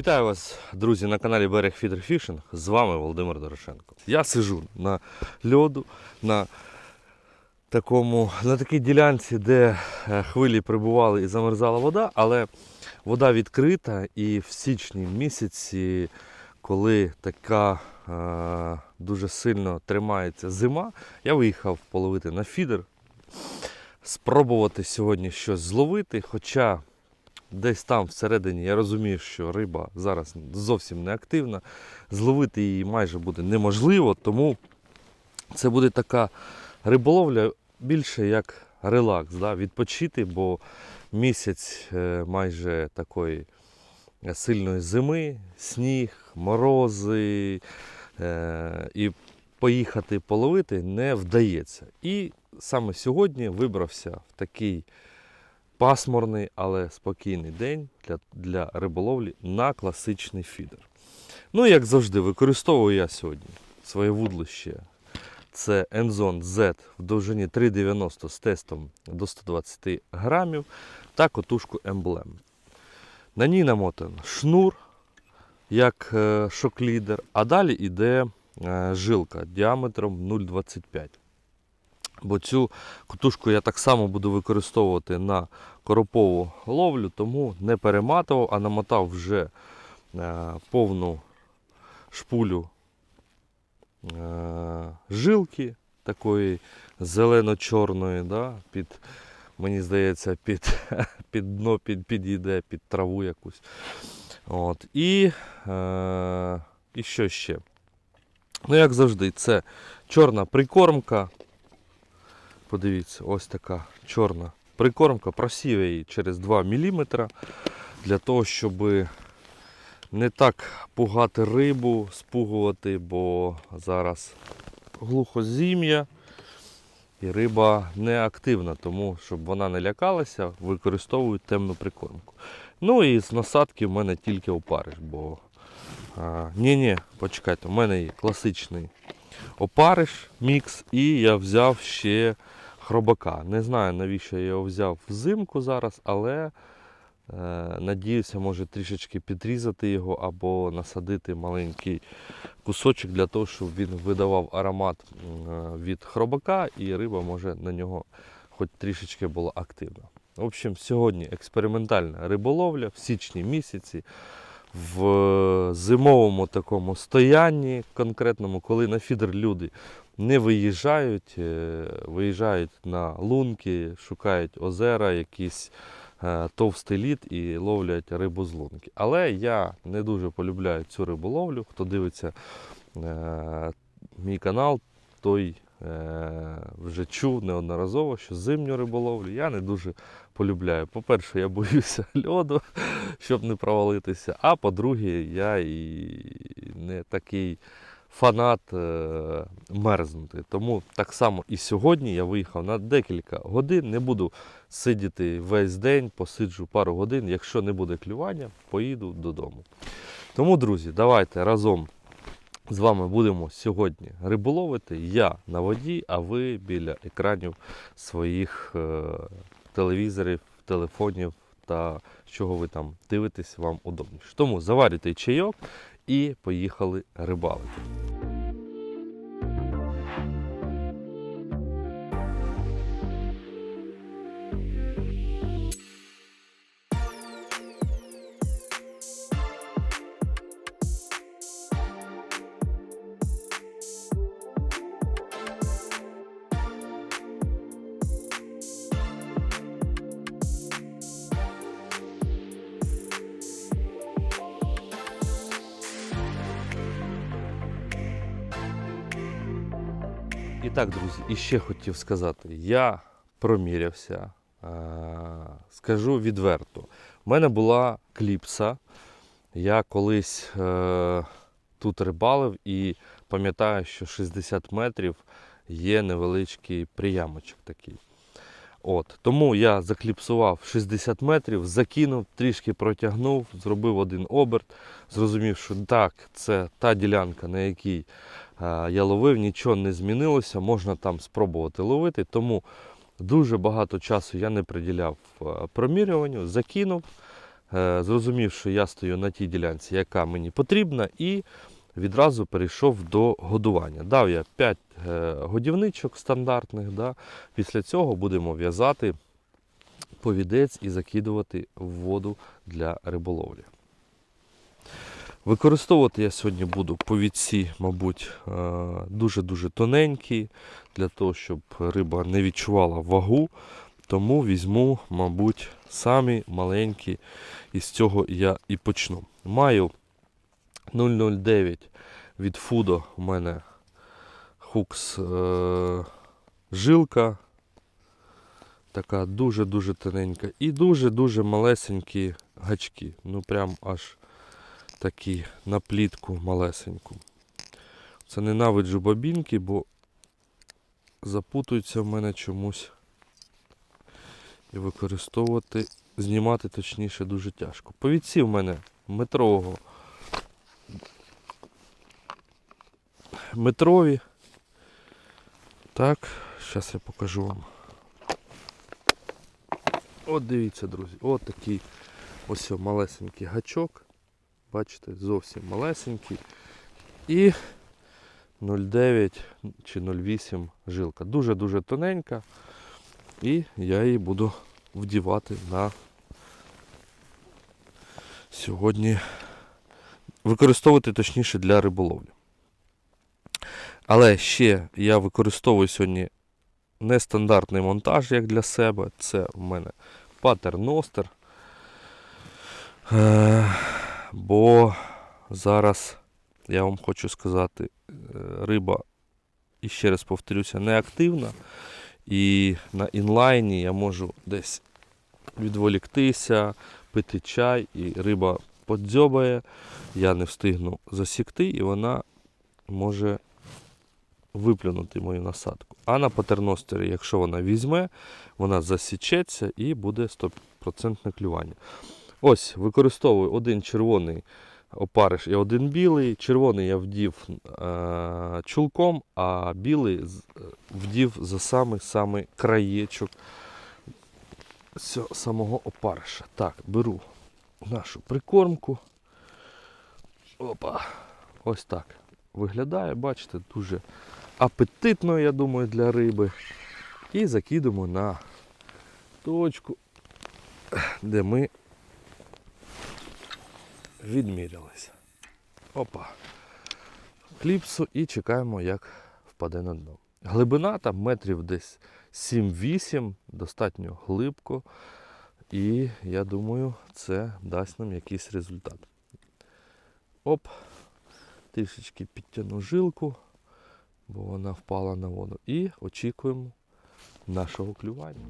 Вітаю вас, друзі, на каналі Берег Фідер Фішинг. З вами Володимир Дорошенко. Я сижу на льоду, на, такому, на такій ділянці, де е, хвилі прибували і замерзала вода, але вода відкрита і в січні місяці, коли така е, дуже сильно тримається зима, я виїхав половити на фідер, спробувати сьогодні щось зловити, хоча десь там всередині я розумію, що риба зараз зовсім не активна. Зловити її майже буде неможливо, тому це буде така риболовля більше як релакс, да? відпочити, бо місяць е, майже такої сильної зими, сніг, морози е, і поїхати половити не вдається. І саме сьогодні вибрався в такий пасмурний, але спокійний день для, для риболовлі на класичний фідер. Ну, як завжди, використовую я сьогодні своє вудлище. Це Enzone Z в довжині 3,90 з тестом до 120 грамів та котушку Emblem. На ній намотан шнур, як е, шоклідер, а далі йде е, жилка діаметром 0,25. Бо цю котушку я так само буду використовувати на коропову ловлю, тому не перематував, а намотав вже е, повну шпулю е, жилки такої зелено-чорної, да, під, мені здається, під, під дно під, підійде, під траву якусь. От. І, е, і що ще? Ну, як завжди, це чорна прикормка. Подивіться, ось така чорна прикормка. Просів я її через 2 мм для того, щоб не так пугати рибу, спугувати, бо зараз глухозім'я і риба не активна, тому щоб вона не лякалася, використовую темну прикормку. Ну і з насадки в мене тільки опариш, бо ні-ні, почекайте, у мене є класичний опариш мікс, і я взяв ще хробака. Не знаю, навіщо я його взяв взимку зараз, але е, надіюся, може трішечки підрізати його або насадити маленький кусочок для того, щоб він видавав аромат м, від хробака, і риба може на нього хоч трішечки була активна. В общем, сьогодні експериментальна риболовля в січні місяці. В зимовому такому стоянні конкретному, коли на фідер люди не виїжджають, е, виїжджають на лунки, шукають озера, якийсь е, товстий лід і ловлять рибу з лунки. Але я не дуже полюбляю цю риболовлю. Хто дивиться е, мій канал, той е, вже чув неодноразово, що зимню риболовлю я не дуже полюбляю. По-перше, я боюся льоду, щоб не провалитися. А по-друге, я і не такий фанат е, мерзнути. Тому так само і сьогодні я виїхав на декілька годин. Не буду сидіти весь день, посиджу пару годин. Якщо не буде клювання, поїду додому. Тому, друзі, давайте разом з вами будемо сьогодні риболовити. Я на воді, а ви біля екранів своїх е, телевізорів, телефонів та чого ви там дивитесь, вам удобніше. Тому заварюйте чайок і поїхали рибалити. І ще хотів сказати, я промірявся, е, скажу відверто. У мене була кліпса. Я колись е, тут рибалив і пам'ятаю, що 60 метрів є невеличкий приямочок такий. От, тому я закліпсував 60 метрів, закинув, трішки протягнув, зробив один оберт, зрозумів, що так, це та ділянка, на якій я ловив, нічого не змінилося, можна там спробувати ловити. Тому дуже багато часу я не приділяв промірюванню, закинув, е, зрозумів, що я стою на тій ділянці, яка мені потрібна, і відразу перейшов до годування. Дав я 5 е, годівничок стандартних. Да? Після цього будемо в'язати повідець і закидувати в воду для риболовлі. Використовувати я сьогодні буду повідці, мабуть, е, дуже-дуже тоненькі, для того, щоб риба не відчувала вагу. Тому візьму, мабуть, самі маленькі, і з цього я і почну. Маю 0,09 від Фудо у мене хукс е- жилка. Така дуже-дуже тоненька. І дуже-дуже малесенькі гачки. Ну прям аж такі на плітку малесеньку. Це ненавиджу бобінки, бо запутуються в мене чомусь. І використовувати, знімати точніше дуже тяжко. Повідці в мене метрового. Метрові. Так, зараз я покажу вам. От дивіться, друзі, от такий ось малесенький гачок. Бачите, зовсім малесенький. І 0,9 чи 0,8 жилка. Дуже-дуже тоненька. І я її буду вдівати на сьогодні. Використовувати точніше для риболовлі. Але ще я використовую сьогодні нестандартний монтаж, як для себе. Це в мене патерностер. Е, бо зараз я вам хочу сказати, е, риба, і ще раз повторюся, не активна. І на інлайні я можу десь відволіктися, пити чай, і риба подзьобає, я не встигну засікти, і вона може виплюнути мою насадку. А на патерностері, якщо вона візьме, вона засічеться і буде 100% клювання. Ось, використовую один червоний опариш і один білий. Червоний я вдів е- чулком, а білий е, вдів за самий самий краєчок самого опариша. Так, беру нашу прикормку. Опа. Ось так виглядає, бачите, дуже апетитно, я думаю, для риби. І закидемо на точку, де ми відмірялися. Опа. Кліпсу і чекаємо, як впаде на дно. Глибина там метрів десь 7-8, достатньо глибко. І я думаю, це дасть нам якийсь результат. Оп, трішечки підтягну жилку, бо вона впала на воду. І очікуємо нашого клювання.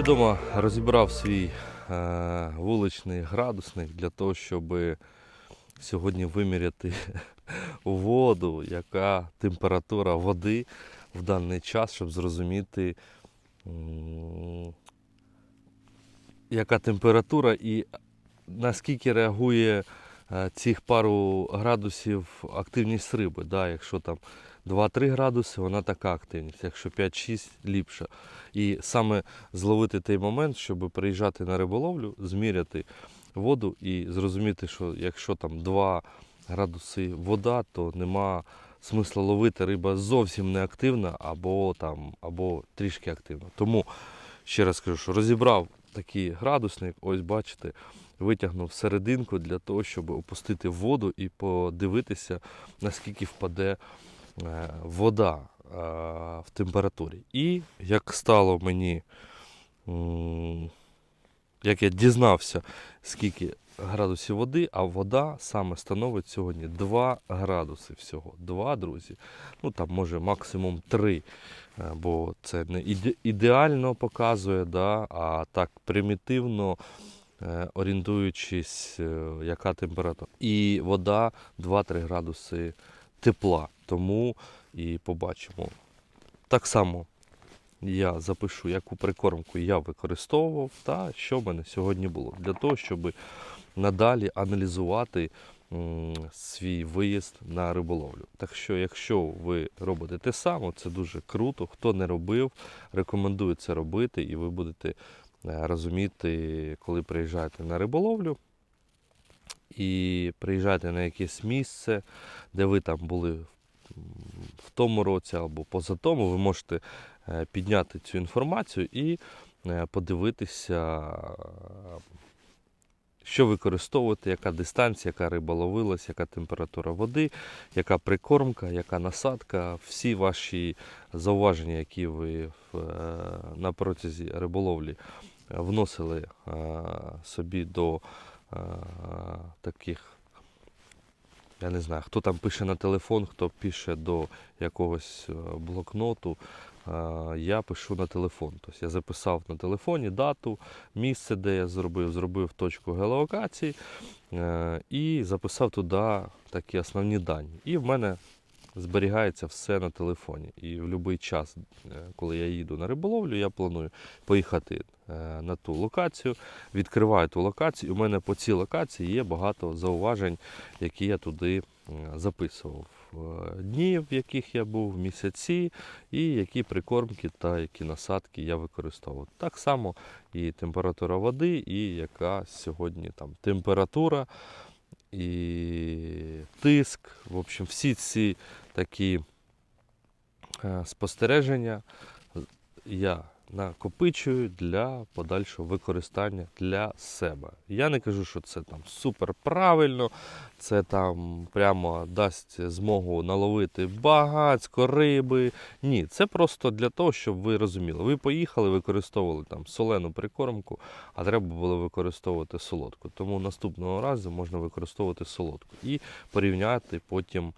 І ще дома розібрав свій е, вуличний градусник для того, щоб сьогодні виміряти воду, яка температура води в даний час, щоб зрозуміти, яка температура і наскільки реагує е, цих пару градусів активність риби. Да, якщо там 2-3 градуси, вона така активність, якщо 5-6 ліпша. І саме зловити той момент, щоб приїжджати на риболовлю, зміряти воду і зрозуміти, що якщо там 2 градуси вода, то нема смисла ловити риба зовсім не активна або, там, або трішки активна. Тому ще раз кажу, що розібрав такий градусник, ось бачите, витягнув серединку для того, щоб опустити воду і подивитися, наскільки впаде вода е, в температурі. І як стало мені як я дізнався, скільки градусів води, а вода саме становить сьогодні 2 градуси всього. 2, друзі. Ну там може максимум 3, е, бо це не ідеально показує, да, а так примітивно. е, Орієнтуючись, е, яка температура. І вода 2-3 градуси тепла. Тому і побачимо. Так само я запишу, яку прикормку я використовував та що в мене сьогодні було. Для того, щоб надалі аналізувати свій виїзд на риболовлю. Так що, якщо ви робите те саме, це дуже круто. Хто не робив, рекомендую це робити, і ви будете е, розуміти, коли приїжджаєте на риболовлю. І приїжджаєте на якесь місце, де ви там були в тому році або поза тому, ви можете е, підняти цю інформацію і е, подивитися, що використовувати, яка дистанція, яка риба ловилась, яка температура води, яка прикормка, яка насадка, всі ваші зауваження, які ви е, на протязі риболовлі вносили собі до е, таких. Я не знаю, хто там пише на телефон, хто пише до якогось е, блокноту. Е, Я пишу на телефон. Тобто я записав на телефоні дату, місце, де я зробив, зробив точку геолокації і записав туди такі основні дані. І в мене зберігається все на телефоні. І в будь-який час, е, коли я їду на риболовлю, я планую поїхати е, на ту локацію, відкриваю ту локацію. У мене по цій локації є багато зауважень, які я туди е, записував. Дні, в яких я був, місяці, і які прикормки та які насадки я використовував. Так само і температура води, і яка сьогодні там температура, і тиск. В общем, всі ці такі е, спостереження я накопичую для подальшого використання для себе. Я не кажу, що це там супер правильно, це там прямо дасть змогу наловити багацько риби. Ні, це просто для того, щоб ви розуміли. Ви поїхали, використовували там солену прикормку, а треба було використовувати солодку. Тому наступного разу можна використовувати солодку і порівняти потім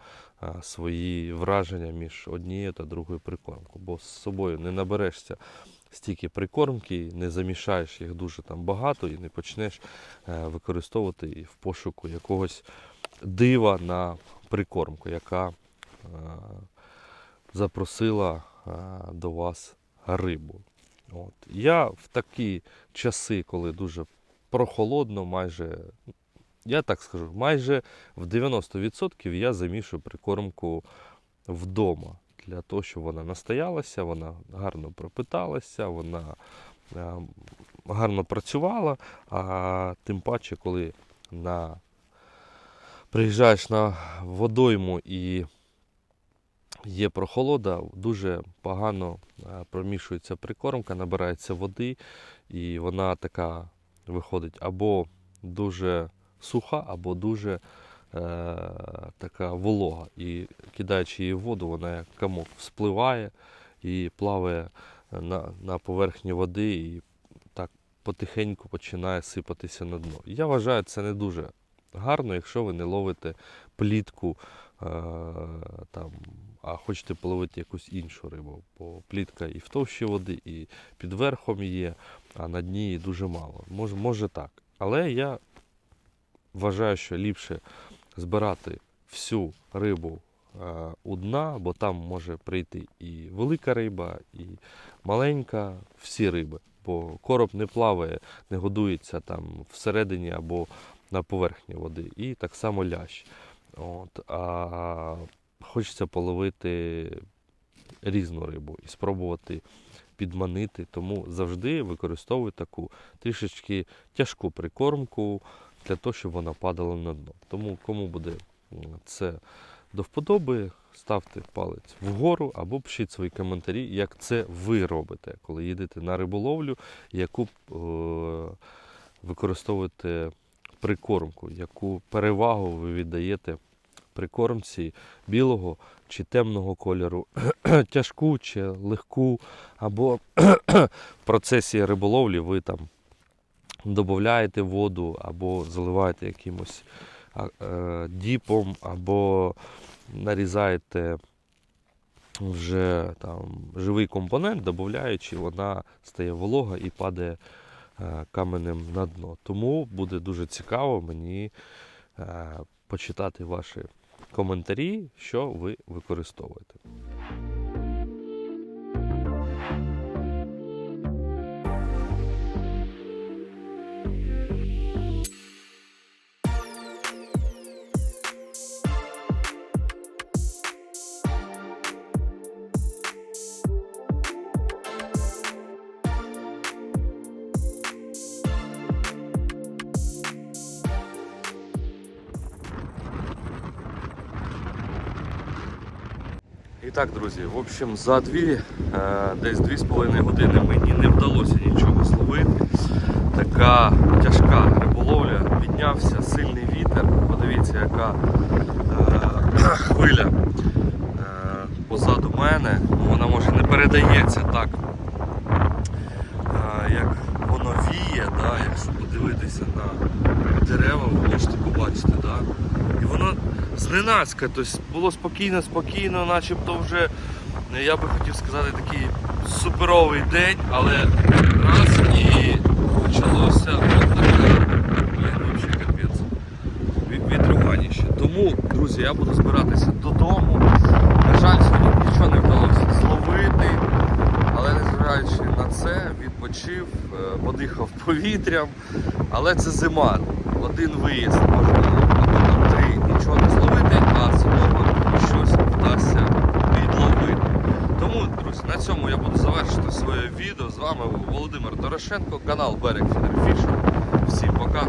свої враження між однією та другою прикормкою. Бо з собою не наберешся стільки прикормки, не замішаєш їх дуже там багато і не почнеш е, використовувати в пошуку якогось дива на прикормку, яка е, запросила е, до вас рибу. От. Я в такі часи, коли дуже прохолодно, майже, я так скажу, майже в 90% я замішую прикормку вдома. Для того, щоб вона настоялася, вона гарно пропиталася, вона е, гарно працювала, а тим паче, коли на, приїжджаєш на водойму і є прохолода, дуже погано е, промішується прикормка, набирається води, і вона така виходить або дуже суха, або дуже е, така волога. І кидаючи її в воду, вона як комок вспливає і плаває на, на поверхні води і так потихеньку починає сипатися на дно. Я вважаю, це не дуже гарно, якщо ви не ловите плітку, е, там, а хочете половити якусь іншу рибу. Бо плітка і в товщі води, і під верхом є, а на дні її дуже мало. Може, може так. Але я вважаю, що ліпше збирати всю рибу е, у дна, бо там може прийти і велика риба, і маленька, всі риби. Бо короб не плаває, не годується там всередині або на поверхні води. І так само лящ. От, а хочеться половити різну рибу і спробувати підманити. Тому завжди використовую таку трішечки тяжку прикормку для того, щоб вона падала на дно. Тому кому буде це до вподоби, ставте палець вгору або пишіть свої коментарі, як це ви робите, коли їдете на риболовлю, яку е, використовуєте прикормку, яку перевагу ви віддаєте прикормці білого чи темного кольору, тяжку чи легку, або в процесі риболовлі ви там додаєте воду або заливаєте якимось е, діпом, або нарізаєте вже там живий компонент, додаючи, вона стає волога і падає е, каменем на дно. Тому буде дуже цікаво мені е, почитати ваші коментарі, що ви використовуєте. Так, друзі, в общем, за дві, е, десь дві з половиною години мені не вдалося нічого зловити. Така тяжка риболовля, піднявся сильний вітер. Подивіться, яка е, хвиля е, позаду мене. Вона може не передається так, е, як воно віє, да, якщо подивитися на дерева, ви можете побачити. Да? І воно зненацька, тобто було спокійно, спокійно, начебто вже, я би хотів сказати, такий суперовий день, але раз і почалося взагалі капець. Від- Тому, друзі, я буду збиратися додому. На жаль, сьогодні нічого не вдалося зловити, але незважаючи на це, відпочив, е, подихав повітрям. Але це зима. Один виїзд можливо, або там три нічого не щось вдасться відловити. Тому, друзі, на цьому я буду завершити своє відео. З вами Володимир Дорошенко, канал Берег Фідерфішер. Всім пока.